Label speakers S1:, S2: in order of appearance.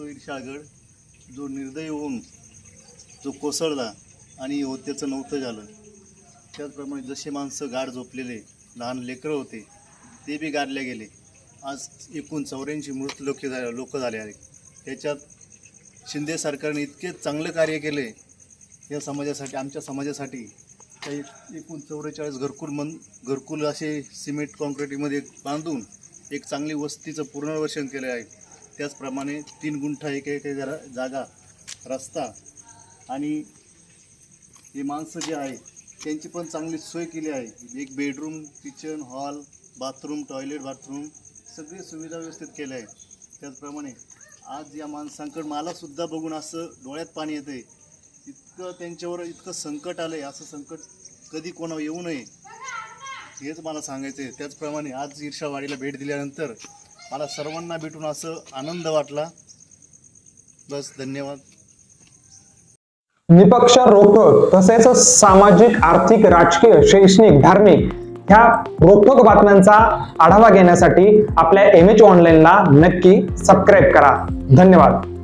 S1: सोईर शागड जो निर्दयी होऊन जो कोसळला आणि होत्याचं नव्हतं झालं. त्याचप्रमाणे जसे माणसं गाड झोपलेले लहान लेकरं होते ते बी गाडले गेले. आज एकूण चौऱ्याऐंशी मृत लोक झाले लोक झाले आहेत. त्याच्यात शिंदे सरकारने इतके चांगलं कार्य केले या समाजासाठी आमच्या समाजासाठी काही एकूण चौवेचाळीस घरकुल मन घरकुल असे सिमेंट कॉन्क्रिटीमध्ये बांधून एक चांगली वस्तीचं पुनर्वसन केलं आहे. त्याचप्रमाणे तीन गुंठा एक एक जरा जागा रस्ता आणि हे माणसं जे आहे त्यांची पण चांगली सोय केली आहे. एक bedroom kitchen hall bathroom toilet bathroom सगळी सुविधा व्यवस्थित केल्या आहे त्याचप्रमाणे आज या माणसांकडं मलासुद्धा बघून असं डोळ्यात पाणी येतं आहे इतकं त्यांच्यावर इतकं संकट आलं आहे असं संकट कधी कोणावर येऊ नये हेच मला सांगायचं आहे त्याचप्रमाणे आज ईर्षावाडीला भेट दिल्यानंतर मला सर्वांना भेटून असं आनंद वाटला. बस धन्यवाद.
S2: निपक्ष रोखक तसेच सामाजिक आर्थिक राजकीय शैक्षणिक धार्मिक ह्या रोखक बातम्यांचा आढावा घेण्यासाठी आपल्या एम एच ऑनलाईनला नक्की सबस्क्राईब करा. धन्यवाद.